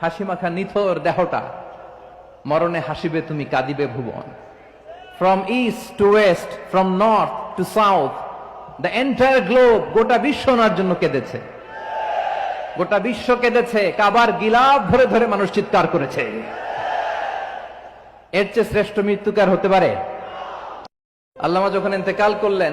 হাসি মাখা নিথর দেহটা। মরণে হাসিবে তুমি, কাঁদিবে ভুবন। From east to west from north to south the entire globe গোটা বিশ্ব ওনার জন্য কেঁদেছে। গোটা বিশ্ব কেঁদেছে, কাবার গিলাপ ধরে ধরে মানুষ চিৎকার করেছে। এর চেয়ে শ্রেষ্ঠ মৃত্যুকার হতে পারে? আল্লামা যখন ইন্তেকাল করলেন